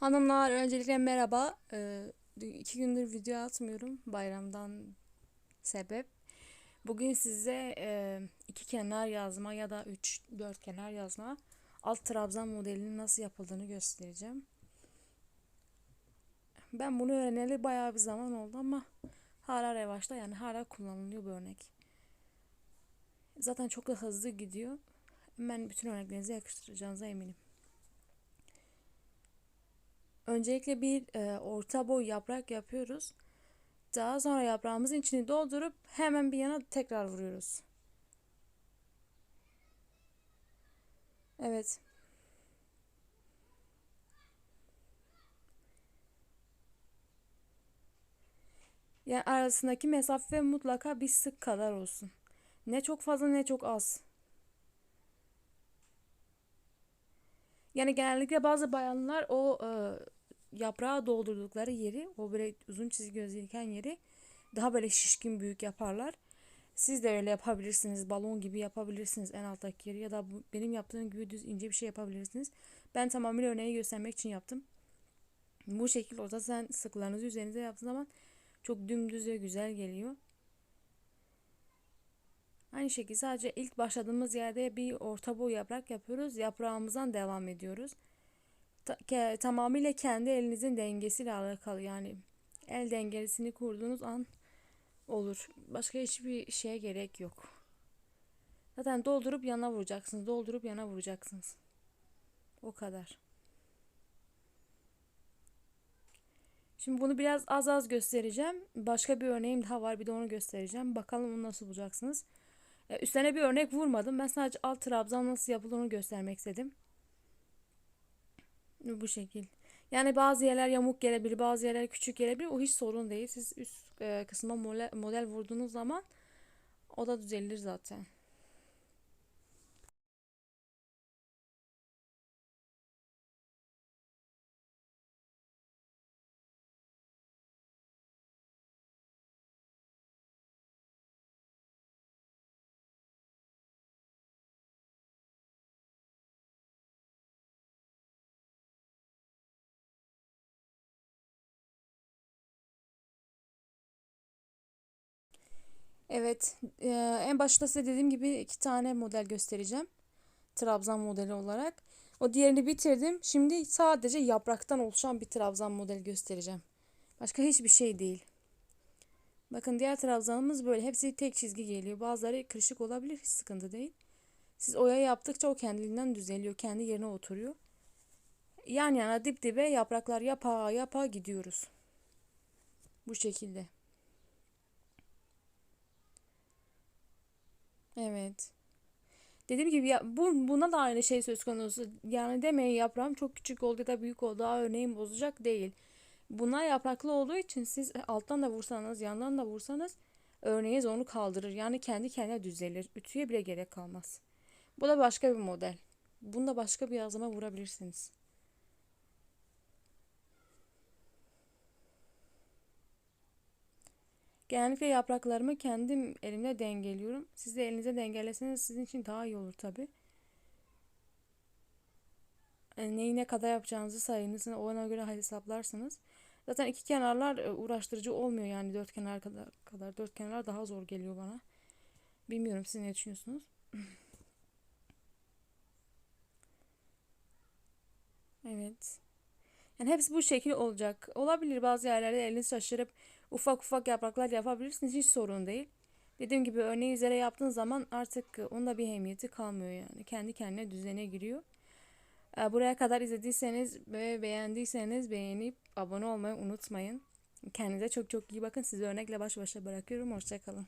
Hanımlar öncelikle merhaba. Ee, iki gündür video atmıyorum bayramdan sebep. Bugün size e, iki kenar yazma ya da üç dört kenar yazma alt trabzan modelinin nasıl yapıldığını göstereceğim. Ben bunu öğreneli bayağı bir zaman oldu ama hala revaçta yani hala kullanılıyor bu örnek. Zaten çok da hızlı gidiyor. Ben bütün örneklerinizi yakıştıracağınıza eminim. Öncelikle bir e, orta boy yaprak yapıyoruz. Daha sonra yaprağımızın içini doldurup hemen bir yana tekrar vuruyoruz. Evet. Yani arasındaki mesafe mutlaka bir sık kadar olsun. Ne çok fazla ne çok az. Yani genellikle bazı bayanlar o e, yaprağı doldurdukları yeri, o böyle uzun çizgi gözüken yeri daha böyle şişkin büyük yaparlar. Siz de öyle yapabilirsiniz. Balon gibi yapabilirsiniz en alttaki yeri ya da bu, benim yaptığım gibi düz ince bir şey yapabilirsiniz. Ben tamamıyla örneği göstermek için yaptım. Bu şekil orada sen sıklarınızı üzerinize yaptığın zaman çok dümdüz ve güzel geliyor. Aynı şekilde sadece ilk başladığımız yerde bir orta boy yaprak yapıyoruz. Yaprağımızdan devam ediyoruz. Ke tamamıyla kendi elinizin dengesiyle alakalı yani el dengesini kurduğunuz an olur. Başka hiçbir şeye gerek yok. Zaten doldurup yana vuracaksınız. Doldurup yana vuracaksınız. O kadar. Şimdi bunu biraz az az göstereceğim. Başka bir örneğim daha var. Bir de onu göstereceğim. Bakalım onu nasıl bulacaksınız. E, üstüne bir örnek vurmadım. Ben sadece alt trabzan nasıl yapıldığını göstermek istedim. Bu şekil. Yani bazı yerler yamuk gelebilir, bazı yerler küçük gelebilir. O hiç sorun değil. Siz üst e, kısma model vurduğunuz zaman o da düzelir zaten. Evet, e, en başta size dediğim gibi iki tane model göstereceğim. Trabzan modeli olarak. O diğerini bitirdim. Şimdi sadece yapraktan oluşan bir trabzan modeli göstereceğim. Başka hiçbir şey değil. Bakın diğer trabzanımız böyle. Hepsi tek çizgi geliyor. Bazıları kırışık olabilir. Hiç sıkıntı değil. Siz oya yaptıkça o kendiliğinden düzeliyor. Kendi yerine oturuyor. Yan yana dip dibe yapraklar yapa yapa gidiyoruz. Bu şekilde. Evet. Dediğim gibi ya, bu, buna da aynı şey söz konusu. Yani demeyin yaprağım çok küçük oldu ya da büyük oldu. Daha örneğin bozacak değil. Bunlar yapraklı olduğu için siz alttan da vursanız yandan da vursanız örneğiniz onu kaldırır. Yani kendi kendine düzelir. Ütüye bile gerek kalmaz. Bu da başka bir model. Bunda başka bir yazıma vurabilirsiniz. Genellikle yapraklarımı kendim elimle dengeliyorum. Siz de elinize dengeleseniz sizin için daha iyi olur tabi. Neyi ne kadar yapacağınızı sayınız ona göre hesaplarsınız. Zaten iki kenarlar e, uğraştırıcı olmuyor yani dört kenar kadar, kadar. Dört kenar daha zor geliyor bana. Bilmiyorum siz ne düşünüyorsunuz? Evet. Yani hepsi bu şekil olacak. Olabilir bazı yerlerde eliniz şaşırıp ufak ufak yapraklar yapabilirsiniz. Hiç sorun değil. Dediğim gibi örneği üzere yaptığın zaman artık onda bir ehemmiyeti kalmıyor yani. Kendi kendine düzene giriyor. Ee, buraya kadar izlediyseniz ve beğendiyseniz beğenip abone olmayı unutmayın. Kendinize çok çok iyi bakın. Sizi örnekle baş başa bırakıyorum. Hoşçakalın.